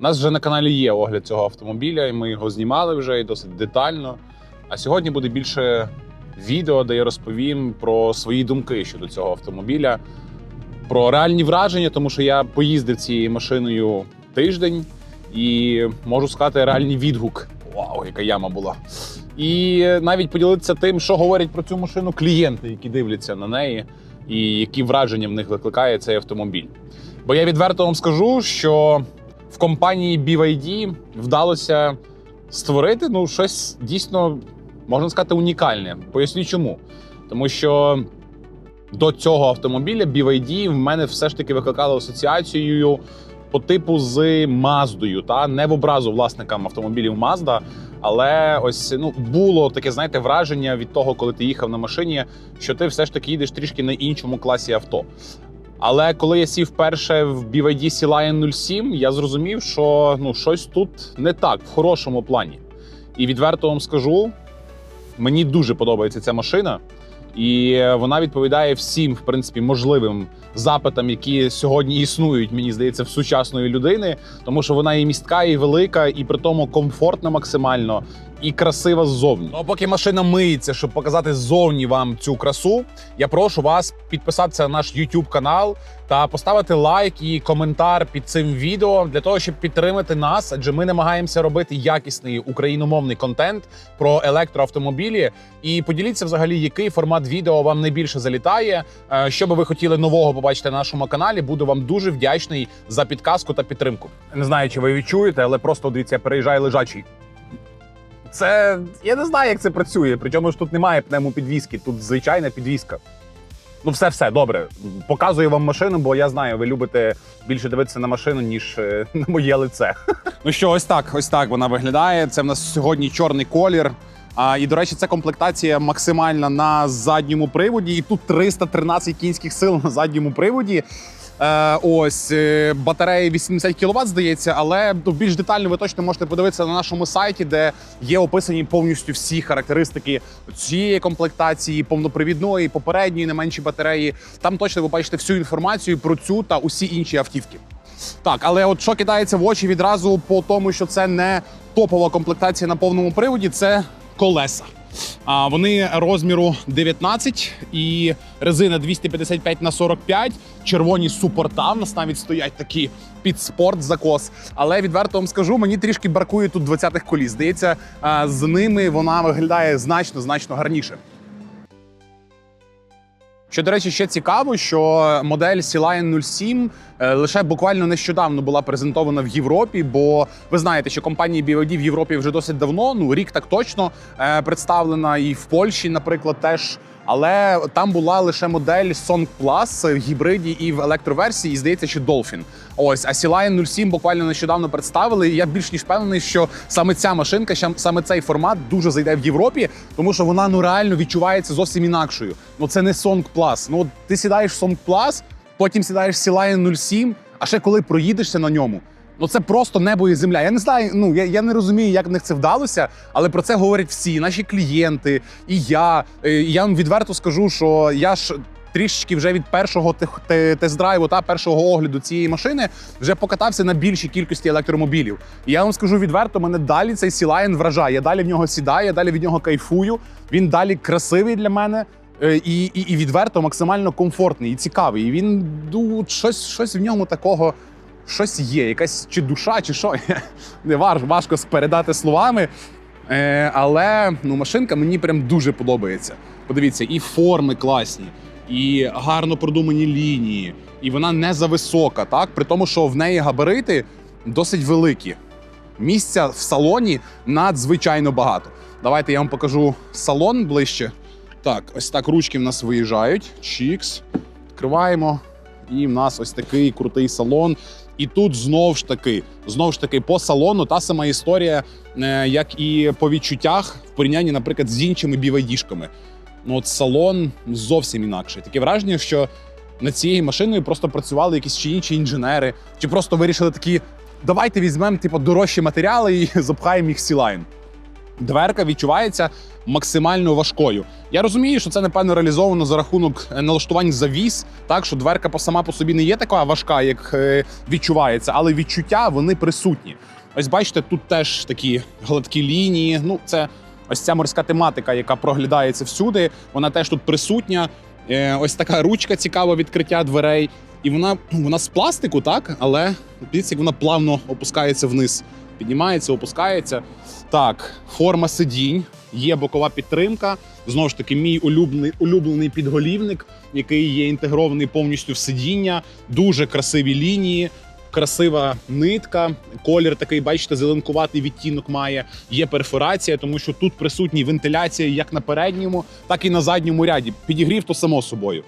У нас вже на каналі є огляд цього автомобіля, і ми його знімали вже і досить детально. А сьогодні буде більше відео, де я розповім про свої думки щодо цього автомобіля, про реальні враження, тому що я поїздив цією машиною тиждень і можу сказати реальний відгук. Вау, яка яма була! І навіть поділитися тим, що говорять про цю машину клієнти, які дивляться на неї, і які враження в них викликає цей автомобіль. Бо я відверто вам скажу, що в компанії BYD вдалося створити ну, щось дійсно, можна сказати, унікальне. Поясню чому. Тому що до цього автомобіля BYD в мене все ж таки викликало асоціацією по типу з Маздою, та не в образу власникам автомобілів Mazda, але ось ну було таке, знаєте, враження від того, коли ти їхав на машині, що ти все ж таки їдеш трішки на іншому класі авто. Але коли я сів вперше в BYD Sea Lion 07, я зрозумів, що ну щось тут не так в хорошому плані. І відверто вам скажу, мені дуже подобається ця машина, і вона відповідає всім, в принципі, можливим запитам, які сьогодні існують, мені здається, в сучасної людини, тому що вона і містка, і велика, і при тому комфортна максимально, і красива ззовні. Ну а поки машина миється, щоб показати ззовні вам цю красу, я прошу вас підписатися на наш YouTube канал та поставити лайк і коментар під цим відео для того, щоб підтримати нас, адже ми намагаємося робити якісний україномовний контент про електроавтомобілі. І поділіться взагалі, який формат відео вам найбільше залітає. Е, Що би ви хотіли нового побачити на нашому каналі, буду вам дуже вдячний за підказку та підтримку. Не знаю, чи ви відчуєте, але просто дивіться, переїжджає лежачий. Це я не знаю, як це працює. Причому ж тут немає пневмопідвізки, тут звичайна підвізка. Ну, все, все добре. Показую вам машину, бо я знаю, ви любите більше дивитися на машину, ніж е, на моє лице. Ну що, ось так, ось так вона виглядає. Це в нас сьогодні чорний колір. А, і, до речі, це комплектація максимальна на задньому приводі. І тут 313 кінських сил на задньому приводі. Е, ось е, батарея 80 кВт, здається, але ну, більш детально ви точно можете подивитися на нашому сайті, де є описані повністю всі характеристики цієї комплектації, повнопривідної, попередньої, не менші батареї. Там точно ви бачите всю інформацію про цю та усі інші автівки. Так, але от що кидається в очі відразу по тому, що це не топова комплектація на повному приводі, це колеса. А вони розміру 19 і резина 255 на 45, червоні супорта. В нас навіть стоять такі під спорт закос. Але відверто вам скажу, мені трішки бракує тут 20-х коліс. Здається, з ними вона виглядає значно значно гарніше. Що, до речі, ще цікаво, що модель Sea-Lion 07 е, лише буквально нещодавно була презентована в Європі, бо ви знаєте, що компанія BYD в Європі вже досить давно, ну рік так точно е, представлена, і в Польщі, наприклад, теж. Але там була лише модель Song Plus в гібриді і в електроверсії, і здається, що Dolphin. Ось, а Sea-Lion 07 буквально нещодавно представили. І я більш ніж впевнений, що саме ця машинка, саме цей формат дуже зайде в Європі, тому що вона ну реально відчувається зовсім інакшою. Ну це не Song Plus. Ну ти сідаєш в Song Plus, потім сідаєш Sea-Lion 07, а ще коли проїдешся на ньому. Ну це просто небо і земля. Я не знаю. Ну я, я не розумію, як в них це вдалося, але про це говорять всі наші клієнти. І я. Е, Я вам відверто скажу, що я ж. Трішечки вже від першого тест-драйву та першого огляду цієї машини вже покатався на більшій кількості електромобілів. І я вам скажу відверто, мене далі цей Сілайн вражає. Я далі в нього сідаю, я далі від нього кайфую. Він далі красивий для мене. е, І, і, і відверто максимально комфортний і цікавий. І він ну, щось, щось в ньому такого щось є, якась чи душа, чи що. Не важко передати словами. Е, але ну, машинка мені прям дуже подобається. Подивіться, і форми класні, і гарно продумані лінії, і вона не зависока, так? При тому, що в неї габарити досить великі. Місця в салоні надзвичайно багато. Давайте я вам покажу салон ближче. Так, ось так ручки в нас виїжджають. Чікс. Відкриваємо. І в нас ось такий крутий салон. І тут знов ж таки, знов ж таки, по салону та сама історія, е, як і по відчуттях в порівнянні, наприклад, з іншими BYD-шками. Ну, от салон зовсім інакший. Таке враження, що над цією машиною просто працювали якісь чи інші інженери, чи просто вирішили такі: давайте візьмемо типу, дорожчі матеріали і запхаємо їх в сілайн. Дверка відчувається максимально важкою. Я розумію, що це напевно реалізовано за рахунок е, налаштувань завіс, так що дверка по- сама по собі не є така важка, як е, відчувається, але відчуття вони присутні. Ось бачите, тут теж такі гладкі лінії. Ну, це ось ця морська тематика, яка проглядається всюди. Вона теж тут присутня. Е, ось така ручка цікава відкриття дверей. І вона, вона з пластику, так, але дивіться, як вона плавно опускається вниз. Піднімається, опускається. Так, форма сидінь, є бокова підтримка. Знову ж таки, мій улюблений, улюблений підголівник, який є інтегрований повністю в сидіння. Дуже красиві лінії, красива нитка. Колір такий, бачите, зеленкуватий відтінок має. Є перфорація, тому що тут присутні вентиляція як на передньому, так і на задньому ряді. Підігрів то само собою.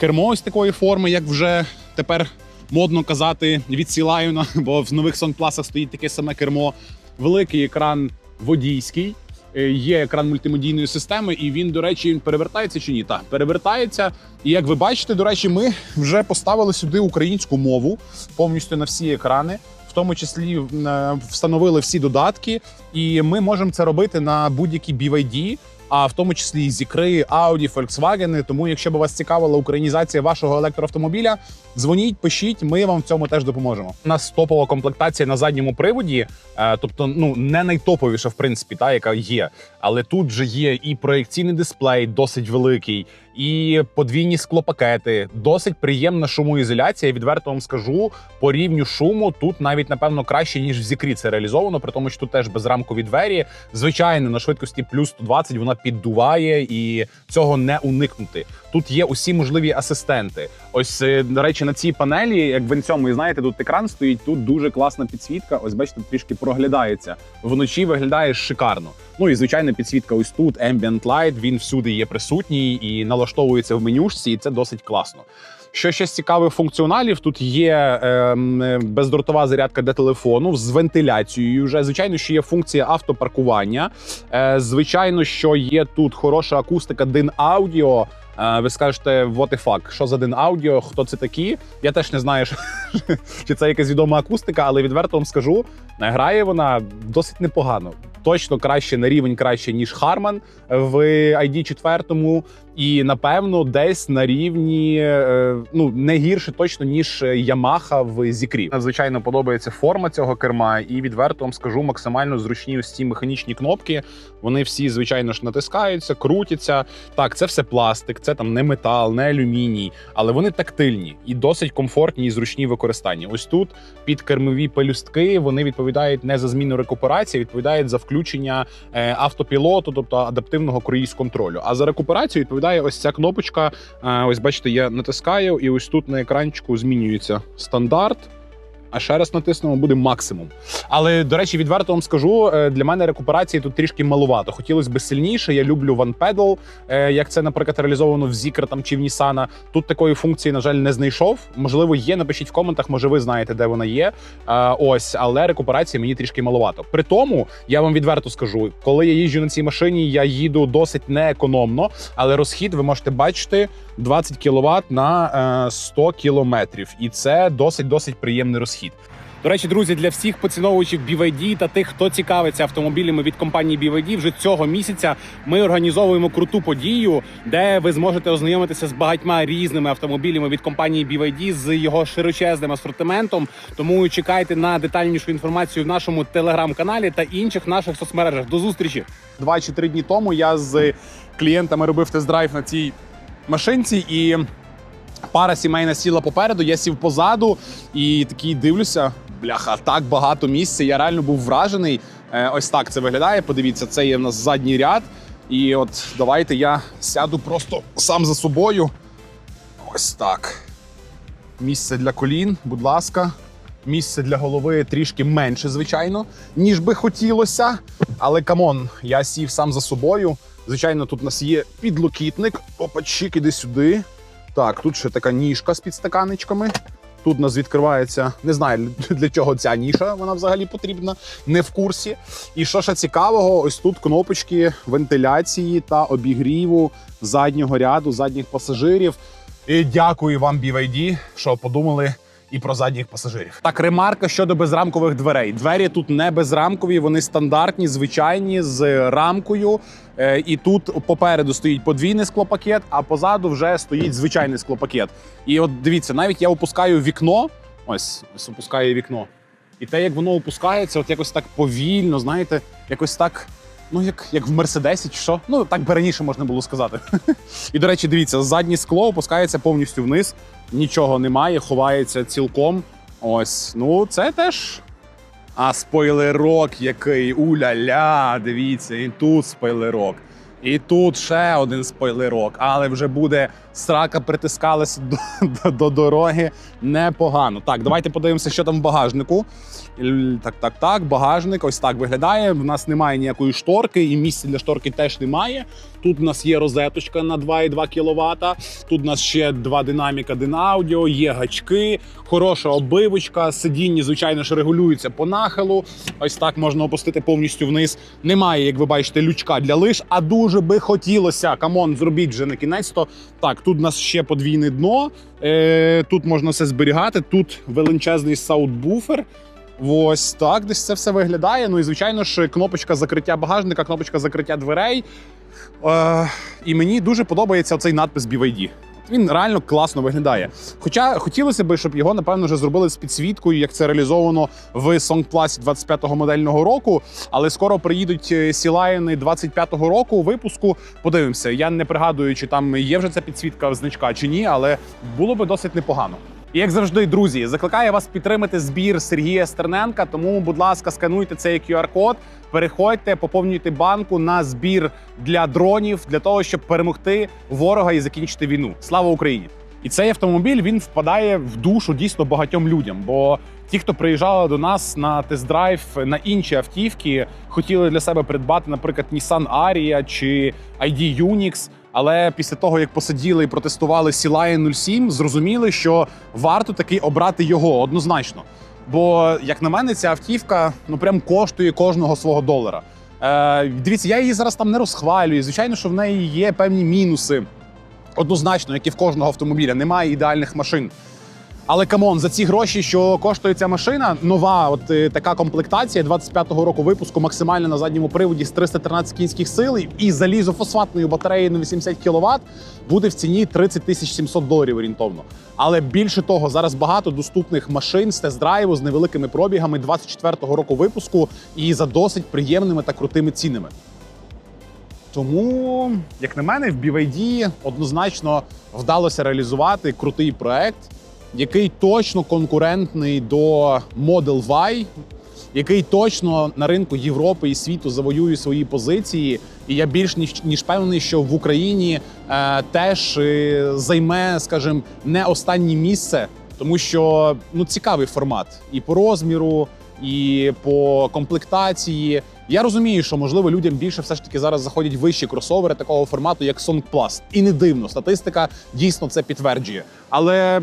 Кермо ось такої форми, як вже тепер модно казати від Сілайона, бо в нових сонпласах стоїть таке саме кермо. Великий екран водійський. е, Є екран мультимедійної системи, і він, до речі, перевертається чи ні? Так, перевертається. І як ви бачите, до речі, ми вже поставили сюди українську мову повністю на всі екрани. В тому числі е, встановили всі додатки, і ми можемо це робити на будь-якій BYD, а в тому числі і зікри, Audi, Volkswagen. Тому, якщо б вас цікавила українізація вашого електроавтомобіля, дзвоніть, пишіть, ми вам в цьому теж допоможемо. У нас топова комплектація на задньому приводі, е, тобто ну не найтоповіша, в принципі, та яка є. Але тут же є і проєкційний дисплей, досить великий, і подвійні склопакети, досить приємна шумоізоляція. Відверто вам скажу, по рівню шуму тут навіть напевно краще ніж в зікрі це реалізовано, при тому, що тут теж безрамкові двері. Звичайно, на швидкості плюс 120 вона піддуває, і цього не уникнути. Тут є усі можливі асистенти. Ось е, до речі, на цій панелі, як в цьому, і знаєте, тут екран стоїть. Тут дуже класна підсвітка. Ось бачите, трішки проглядається. Вночі виглядає шикарно. Ну і звичайно, підсвітка ось тут, Ambient Light, він всюди є присутній і налаштовується в менюшці, і це досить класно. Що ще з цікавих функціоналів? Тут є е, бездротова зарядка для телефону з вентиляцією. Вже звичайно, що є функція автопаркування. Е, звичайно, що є тут хороша акустика, дин аудіо. Е, ви скажете, what the fuck, що за дин аудіо, хто це такі? Я теж не знаю, що- чи це якась відома акустика, але відверто вам скажу, грає вона досить непогано. Точно краще на рівень краще ніж Harman в ID 4 і напевно десь на рівні е, ну не гірше точно ніж Yamaha в Зікрі. Надзвичайно подобається форма цього керма, і відверто вам скажу максимально зручні ось ці механічні кнопки. Вони всі звичайно ж натискаються, крутяться. Так, це все пластик, це там не метал, не алюміній, але вони тактильні і досить комфортні і зручні в використанні. Ось тут під кермові пелюстки вони відповідають не за зміну рекуперації, відповідають за включення е, автопілоту, тобто адаптивного круїз контролю. А за рекуперацію відповідає ось ця кнопочка. Е, ось бачите, я натискаю, і ось тут на екранчику змінюється стандарт. А ще раз натиснемо, буде максимум. Але до речі, відверто вам скажу, е, для мене рекуперації тут трішки малувато. Хотілося б сильніше. Я люблю One Pedal, е, як це, наприклад, реалізовано в Zikr там чи в Nissan. Тут такої функції, на жаль, не знайшов. Можливо, є. Напишіть в коментах, може, ви знаєте, де вона є. Ось, але рекуперації мені трішки малувато. При тому я вам відверто скажу, коли я їжджу на цій машині, я їду досить неекономно, але розхід ви можете бачити 20 кВт на е, 100 кілометрів, і це досить досить приємний розхід. До речі, друзі, для всіх поціновувачів BYD та тих, хто цікавиться автомобілями від компанії BYD, вже цього місяця ми організовуємо круту подію, де ви зможете ознайомитися з багатьма різними автомобілями від компанії BYD з його широчезним асортиментом. Тому чекайте на детальнішу інформацію в нашому телеграм-каналі та інших наших соцмережах. До зустрічі! Два чи три дні тому я з клієнтами робив тест-драйв на цій машинці і. Пара сімейна сіла попереду, я сів позаду і такий дивлюся. Бляха, так багато місця. Я реально був вражений. Е, ось так це виглядає. Подивіться, це є в нас задній ряд. І от давайте я сяду просто сам за собою. Ось так. Місце для колін, будь ласка. Місце для голови трішки менше, звичайно, ніж би хотілося. Але камон, я сів сам за собою. Звичайно, тут у нас є підлокітник. Опа, чик, іди сюди. Так, тут ще така ніжка з підстаканечками. Тут у нас відкривається, не знаю для чого ця ніша, вона взагалі потрібна, не в курсі. І що ще цікавого, ось тут кнопочки вентиляції та обігріву заднього ряду, задніх пасажирів. І дякую вам, BYD, що подумали і про задніх пасажирів. Так, ремарка щодо безрамкових дверей. Двері тут не безрамкові, вони стандартні, звичайні з рамкою. Е, І тут попереду стоїть подвійний склопакет, а позаду вже стоїть звичайний склопакет. І от дивіться, навіть я опускаю вікно. Ось, ось опускаю вікно. І те, як воно опускається, от якось так повільно, знаєте, якось так. Ну, як, як в Мерседесі, чи що? Ну, так би раніше можна було сказати. І, до речі, дивіться, заднє скло опускається повністю вниз, нічого немає, ховається цілком. Ось, ну, це теж. А спойлерок який уля-ля, дивіться, і тут спойлерок. І тут ще один спойлерок, але вже буде срака притискалася до, до, до дороги непогано. Так, давайте подивимося, що там в багажнику. Так, так, так. Багажник ось так виглядає. В нас немає ніякої шторки, і місця для шторки теж немає. Тут в нас є розеточка на 2,2 кВт. Тут у нас ще два динаміка, один аудіо, є гачки, хороша обивочка. Сидіння, звичайно ж, регулюється по нахилу. Ось так можна опустити повністю вниз. Немає, як ви бачите, лючка для лиш, а дуже би хотілося. Камон, зробіть вже на кінець. То так, тут у нас ще подвійне дно. Е, тут можна все зберігати. Тут величезний саутбуфер. Ось так, десь це все виглядає. Ну і звичайно ж, кнопочка закриття багажника, кнопочка закриття дверей. Е, і мені дуже подобається цей надпис BYD. Він реально класно виглядає. Хоча хотілося б, щоб його, напевно, вже зробили з підсвіткою, як це реалізовано в Song Plus 25-го модельного року. Але скоро приїдуть е, Сілайни 25-го року випуску. Подивимося. Я не пригадую, чи там є вже ця підсвітка значка чи ні, але було би досить непогано. І як завжди, друзі, закликаю вас підтримати збір Сергія Стерненка. Тому, будь ласка, скануйте цей QR-код, переходьте, поповнюйте банку на збір для дронів для того, щоб перемогти ворога і закінчити війну. Слава Україні! І цей автомобіль він впадає в душу дійсно багатьом людям. Бо ті, хто приїжджали до нас на тест-драйв на інші автівки, хотіли для себе придбати, наприклад, Nissan Ariya чи ID Unix. Але після того, як посиділи і протестували Сілає 07, зрозуміли, що варто таки обрати його однозначно. Бо, як на мене, ця автівка ну прям коштує кожного свого долара. Е, дивіться, я її зараз там не розхвалюю. Звичайно, що в неї є певні мінуси. Однозначно, як і в кожного автомобіля, немає ідеальних машин. Але камон, за ці гроші, що коштує ця машина, нова, от е, така комплектація 25-го року випуску, максимально на задньому приводі з 313 кінських сил і залізофосфатною батареєю на 80 кВт, буде в ціні 30 тисяч 700 доларів орієнтовно. Але більше того, зараз багато доступних машин з тест-драйву з невеликими пробігами 24-го року випуску і за досить приємними та крутими цінами. Тому, як на мене, в BYD однозначно вдалося реалізувати крутий проект, який точно конкурентний до Model Y, який точно на ринку Європи і світу завоює свої позиції. І я більш ніж ніж певний, що в Україні е, теж е, займе, скажімо, не останнє місце, тому що ну цікавий формат і по розміру, і по комплектації. Я розумію, що можливо людям більше все ж таки зараз заходять вищі кросовери такого формату, як Song Plus. І не дивно, статистика дійсно це підтверджує. Але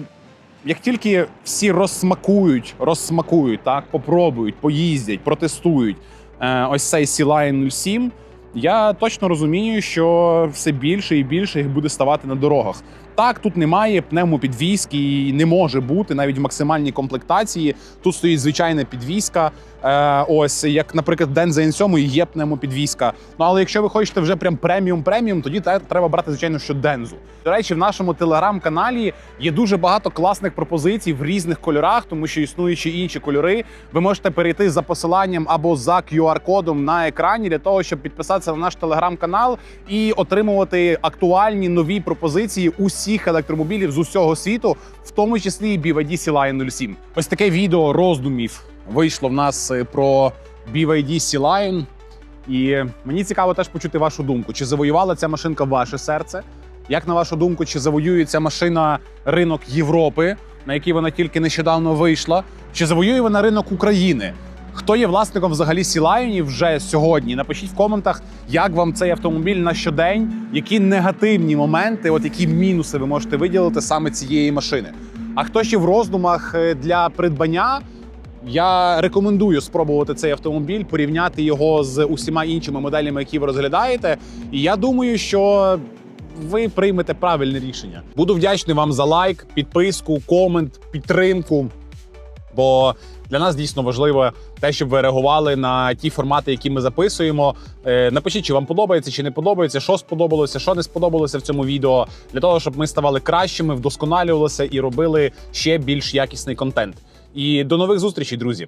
як тільки всі розсмакують, розсмакують, так, попробують, поїздять, протестують е, ось цей Sea-Line 07, я точно розумію, що все більше і більше їх буде ставати на дорогах. Так, тут немає пневмопідвізки і не може бути навіть в максимальній комплектації. Тут стоїть звичайна підвізка. Е, ось як, наприклад, Денза N7 є пневмопідвізка. Ну але якщо ви хочете вже прям преміум преміум, тоді треба брати, звичайно, що Дензу. До речі, в нашому телеграм-каналі є дуже багато класних пропозицій в різних кольорах, тому що існуючі інші кольори. Ви можете перейти за посиланням або за QR-кодом на екрані для того, щоб підписатися на наш телеграм-канал і отримувати актуальні нові пропозиції усіх електромобілів з усього світу, в тому числі і BYD Sea-Line 07. Ось таке відео роздумів вийшло в нас е, про BYD Sea-Line. І мені цікаво теж почути вашу думку. Чи завоювала ця машинка ваше серце? Як на вашу думку, чи завоює ця машина ринок Європи, на який вона тільки нещодавно вийшла? Чи завоює вона ринок України? Хто є власником взагалі Сілайнів вже сьогодні? Напишіть в коментах, як вам цей автомобіль на щодень, які негативні моменти, от які мінуси ви можете виділити саме цієї машини. А хто ще в роздумах е, для придбання? Я рекомендую спробувати цей автомобіль, порівняти його з усіма іншими моделями, які ви розглядаєте. І я думаю, що ви приймете правильне рішення. Буду вдячний вам за лайк, підписку, комент, підтримку. Бо для нас дійсно важливо те, щоб ви реагували на ті формати, які ми записуємо. Е, Напишіть, чи вам подобається, чи не подобається, що сподобалося, що не сподобалося в цьому відео, для того, щоб ми ставали кращими, вдосконалювалися і робили ще більш якісний контент. І до нових зустрічей, друзі!